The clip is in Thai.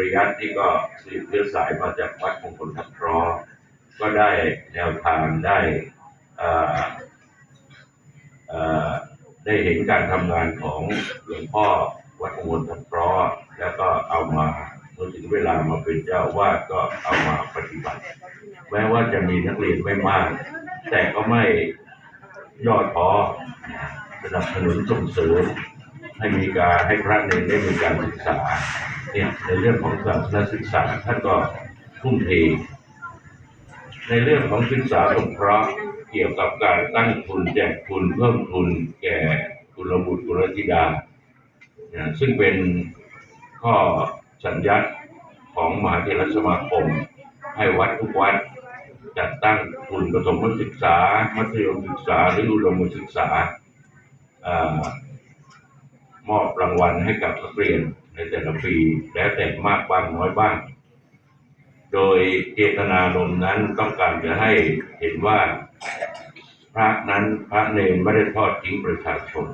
ริยัติที่ก็สืบเชื้อสายมาจากวัดมงคลทับครอก็ได้แนวทางได้ได้เห็นการทำงานของหลวงพ่อวัดมงคลทับครอแล้วก็เอามาเมื่อถึงเวลามาเป็นเจ้าอาวาดก็เอามาปฏิบัติ แม้ว่าจะมีนักเรียนไม่มาก แต่ก็ไม่ย่อท้อสนับสนุนส่งเสริมให้มีการให้พระเนรได้มีการศึกษา เนี่ยในเรื่องของศาสนศึกษาท่านก็ทุ่มเทในเรื่องของศึกษาสงเคราะห์เกี่ยวกับการตั้งทุนแจกทุนเพิ่มทุนแก่กุลบุตรกุลธิดาซึ่งเป็นข้อสัญญัติของมหาเถรสมาคม ให้วัดทุกวัดจัดตั้งทุนประถมศึกษา มัธยมศึกษา หรืออุดมศึกษาอมอบรางวัลให้กับนักเรียน แต่ละปีแล้วแต่มากบ้างน้อยบ้าง โดยเจตนารมณ์นั้นต้องการจะให้เห็นว่า พระนั้นพระเนรไม่ได้ทอดทิ้งประชาชน